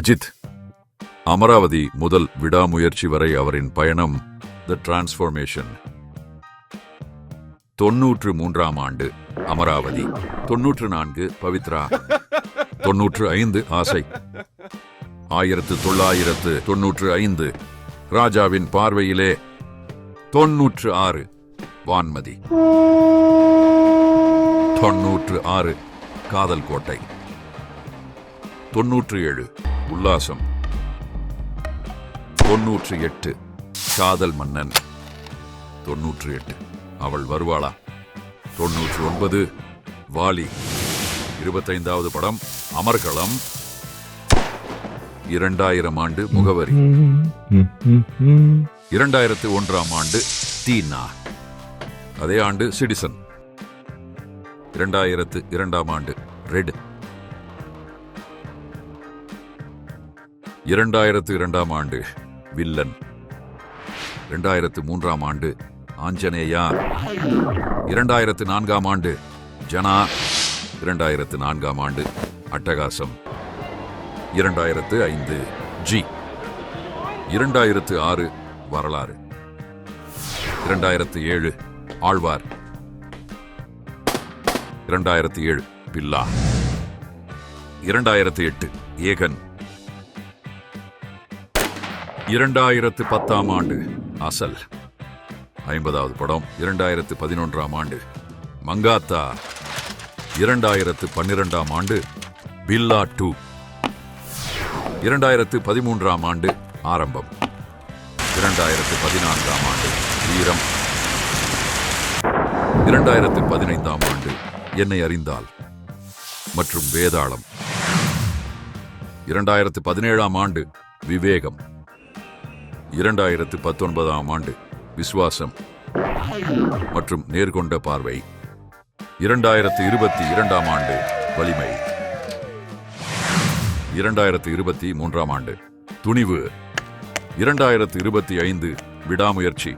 அஜித் அமராவதி முதல் விடாமுயற்சி வரை அவரின் பயணம் த டிரான்ஸ்ஃபர்மேஷன் தொன்னூற்று மூன்றாம் ஆண்டு அமராவதி. தொன்னூற்று நான்கு பவித்ரா. தொன்னூற்று ஐந்து ஆசை. ஆயிரத்து தொள்ளாயிரத்து தொன்னூற்று ஐந்து ராஜாவின் பார்வையிலே தொன்னூற்று ஆறு வான்மதி. தொன்னூற்று ஆறு காதல் கோட்டை. தொன்னூற்று ஏழு உல்லாசம். தொன்னூற்று எட்டு காதல் மன்னன். தொன்னூற்று எட்டு அவள் வருவாளா? தொன்னூற்று ஒன்பது. வாலி. இருபத்தைந்தாவது படம் அமர்களம். இரண்டாயிரம் ஆண்டு முகவரி. இரண்டாயிரத்து ஒன்றாம் ஆண்டு தீனா. அதே ஆண்டு சிடிசன். இரண்டாயிரத்து இரண்டாம் ஆண்டு ரெட். இரண்டாயிரத்து இரண்டாம் ஆண்டு வில்லன். இரண்டாயிரத்து மூன்றாம் ஆண்டு ஆஞ்சநேயா. இரண்டாயிரத்து நான்காம் ஆண்டு ஜனா. இரண்டாயிரத்து நான்காம் ஆண்டு அட்டகாசம். இரண்டாயிரத்து ஐந்து ஜி. இரண்டாயிரத்து ஆறு வரலாறு. இரண்டாயிரத்து ஏழு ஆழ்வார். இரண்டாயிரத்து ஏழு பில்லா. இரண்டாயிரத்து எட்டு ஏகன். இரண்டாயிரத்து பத்தாம் ஆண்டு. அசல். ஐம்பதாவது படம் இரண்டாயிரத்து பதினொன்றாம் ஆண்டு. மங்காத்தா. இரண்டாயிரத்து பன்னிரெண்டாம் ஆண்டு பில்லா டூ. இரண்டாயிரத்து பதிமூன்றாம் ஆண்டு ஆரம்பம். இரண்டாயிரத்து பதினான்காம் ஆண்டு வீரம். இரண்டாயிரத்து பதினைந்தாம் ஆண்டு என்னை அறிந்தால் மற்றும் வேதாளம். இரண்டாயிரத்து பதினேழாம் ஆண்டு விவேகம். இரண்டாயிரத்து பத்தொன்பதாம் ஆண்டு விசுவாசம் மற்றும் நேர்கொண்ட பார்வை. இரண்டாயிரத்து இருபத்தி இரண்டாம் ஆண்டு வலிமை. இரண்டாயிரத்து இருபத்தி மூன்றாம் ஆண்டு துணிவு. இரண்டாயிரத்து இருபத்தி ஐந்து விடாமுயற்சி.